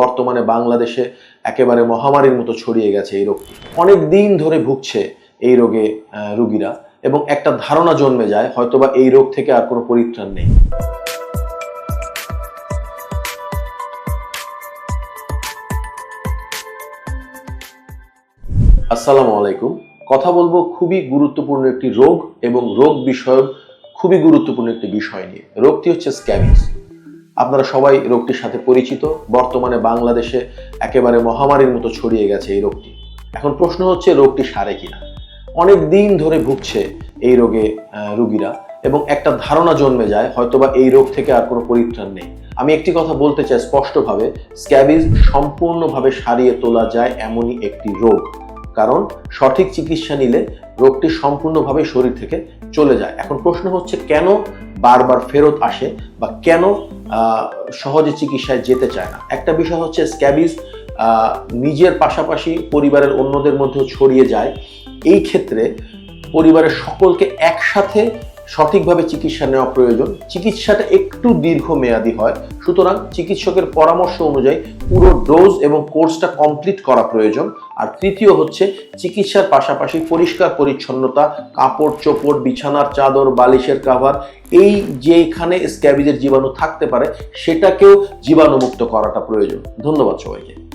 বর্তমানে বাংলাদেশে একেবারে মহামারীর মতো ছড়িয়ে গেছে এই রোগটি অনেক দিন ধরে ভুগছে এই রোগে রুগীরা এবং একটা ধারণা জন্মে যায়, হয়তোবা এই রোগ থেকে আর কোনো পরিত্রাণ নেই। আসসালামু আলাইকুম। কথা বলব খুবই গুরুত্বপূর্ণ একটি রোগ এবং রোগ বিষয়ক খুবই গুরুত্বপূর্ণ একটি বিষয় নিয়ে। রোগটি হচ্ছে স্ক্যাবিস। আপনারা সবাই রোগটির সাথে পরিচিত। বর্তমানে বাংলাদেশে একেবারে মহামারীর মতো ছড়িয়ে গেছে এই রোগটি। এখন প্রশ্ন হচ্ছে, রোগটি সারে কিনা? অনেক দিন ধরে ভুগছে এই রোগে রুগীরা এবং একটা ধারণা জন্মে যায়, হয়তোবা এই রোগ থেকে আর কোনো পরিত্রাণ নেই। আমি একটি কথা বলতে চাই স্পষ্টভাবে, স্ক্যাবিজ সম্পূর্ণভাবে সারিয়ে তোলা যায় এমনই একটি রোগ। কারণ সঠিক চিকিৎসা নিলে রোগটি সম্পূর্ণভাবে শরীর থেকে চলে যায়। এখন প্রশ্ন হচ্ছে, কেন বারবার ফেরত আসে বা কেন সহজে চিকিৎসায় যেতে চায় না। একটা বিষয় হচ্ছে স্ক্যাবিস নিজের পাশাপাশি পরিবারের অন্যদের মধ্যেও ছড়িয়ে যায়। এই ক্ষেত্রে পরিবারের সকলকে একসাথে সঠিকভাবে চিকিৎসা নেওয়া প্রয়োজন। চিকিৎসাটা একটু দীর্ঘমেয়াদী হয়। সুতরাং চিকিৎসকের পরামর্শ অনুযায়ী পুরো ডোজ এবং কোর্সটা কমপ্লিট করা প্রয়োজন। আর তৃতীয় হচ্ছে চিকিৎসার পাশাপাশি পরিষ্কার পরিচ্ছন্নতা, কাপড় চোপড়, বিছানার চাদর, বালিশের কাভার এই যেখানে স্ক্যাবিজের জীবাণু থাকতে পারে, সেটাকেও জীবাণুমুক্ত করাটা প্রয়োজন। ধন্যবাদ সবাইকে।